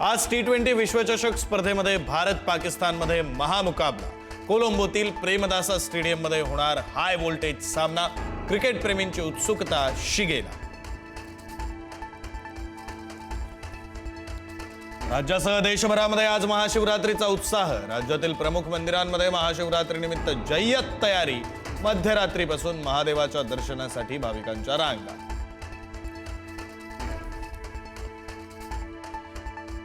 आज T twenty विश्वचषक स्पर्धेमध्ये भारत पाकिस्तानमध्ये महामुकाबला. कोलंबोतील प्रेमदासा स्टेडियममध्ये होणार हाय व्होल्टेज सामना. क्रिकेट प्रेमींची उत्सुकता शिगेला. राज्यासह देशभरामध्ये आज महाशिवरात्रीचा उत्साह. राज्यातील प्रमुख मंदिरांमध्ये महाशिवरात्रीनिमित्त जय्यत तयारी. मध्यरात्रीपासून महादेवाच्या दर्शनासाठी भाविकांच्या रांगा.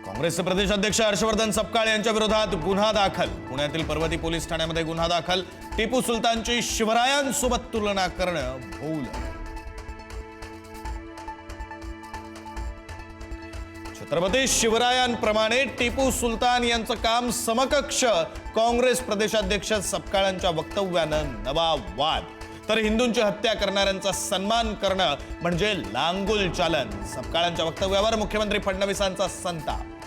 काँग्रेसचे प्रदेशाध्यक्ष हर्षवर्धन सपकाळ यांच्या विरोधात गुन्हा दाखल. पुण्यातील पर्वती पोलीस ठाण्यामध्ये गुन्हा दाखल. टिपू सुलतानची शिवरायांसोबत तुलना करणं भूल. छत्रपती शिवरायांप्रमाणे टिपू सुलतान यांचं काम समकक्ष. काँग्रेस प्रदेशाध्यक्ष सपकाळांच्या वक्तव्यानं नवा वाद. तर हिंदूंची हत्या करणाऱ्यांचा सन्मान करणं म्हणजे लांगुल चालन. सपकाळांच्या वक्तव्यावर मुख्यमंत्री फडणवीसांचा संताप.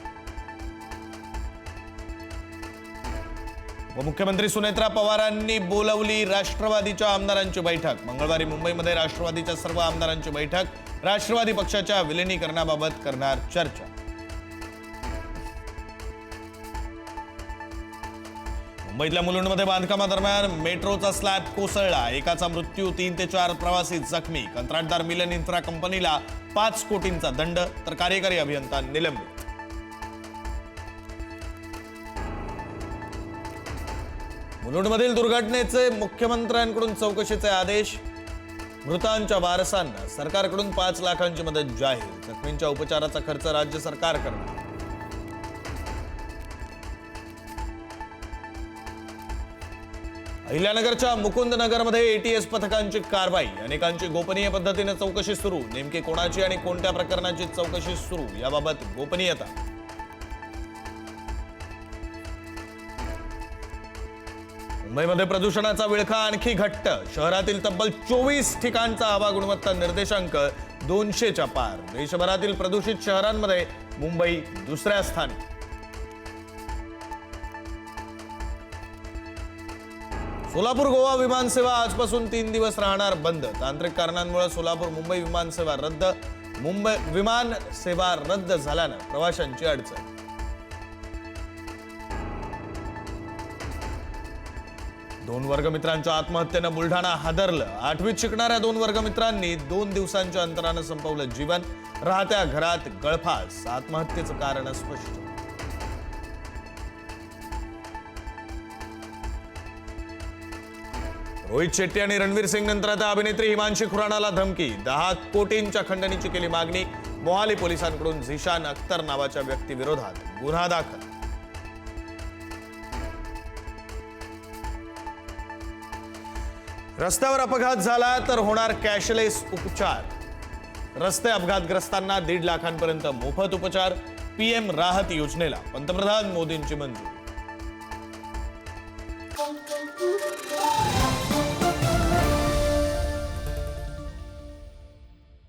व मुख्यमंत्री सुनेत्रा पवारांनी बोलवली राष्ट्रवादीच्या आमदारांची बैठक. मंगळवारी मुंबईमध्ये राष्ट्रवादीच्या सर्व आमदारांची बैठक. राष्ट्रवादी पक्षाच्या विलिनीकरणाबाबत करणार चर्चा. मुंबईतल्या मुलुंडमध्ये बांधकामादरम्यान मेट्रोचा स्लॅब कोसळला. एकाचा मृत्यू तीन ते चार प्रवासी जखमी. कंत्राटदार मिलन इन्फ्रा कंपनीला पाच कोटींचा दंड तर कार्यकारी अभियंता निलंबित. मुलुंडमधील दुर्घटनेचे मुख्यमंत्र्यांकडून चौकशीचे आदेश मृतांच्या वारसांना सरकारकडून पाच लाखांची मदत जाहीर जखमींच्या उपचाराचा खर्च राज्य सरकार करणार. अहिल्यानगरच्या मुकुंदनगरमध्ये एटीएस पथकांची कारवाई अनेकांची गोपनीय पद्धतीने चौकशी सुरू. नेमकी कोणाची आणि कोणत्या प्रकरणाची चौकशी सुरू याबाबत गोपनीयता. मुंबईमध्ये प्रदूषणाचा विळखा आणखी घट्ट. शहरातील तब्बल चोवीस ठिकाणचा हवा गुणवत्ता निर्देशांक दोनशेच्या पार. देशभरातील प्रदूषित शहरांमध्ये मुंबई दुसऱ्या स्थानी. सोलापूर गोवा विमानसेवा आजपासून तीन दिवस राहणार बंद. तांत्रिक कारणांमुळे सोलापूर मुंबई विमानसेवा रद्द. मुंबई विमान सेवा रद्द झाल्यानं प्रवाशांची अडचण. दोन वर्गमित्रांच्या आत्महत्येनं बुलढाणा हादरलं. आठवीत शिकणाऱ्या दोन वर्गमित्रांनी दोन दिवसांच्या अंतरानं संपवलं जीवन. राहत्या घरात गळफास. आत्महत्येचं कारण स्पष्ट रोहित शेट्टी आणि रणवीर सिंग नंतर आता अभिनेत्री हिमांशी खुराणाला धमकी. दहा कोटींच्या खंडणीची केली मागणी. मोहाली पोलिसांकडून झिशान अख्तर नावाच्या व्यक्तीविरोधात गुन्हा दाखल. रस्त्यावर अपघात झाला तर होणार कॅशलेस उपचार. रस्ते अपघातग्रस्तांना दीड लाखांपर्यंत मोफत उपचार पीएम राहत योजनेला पंतप्रधान मोदींची मंजुरी.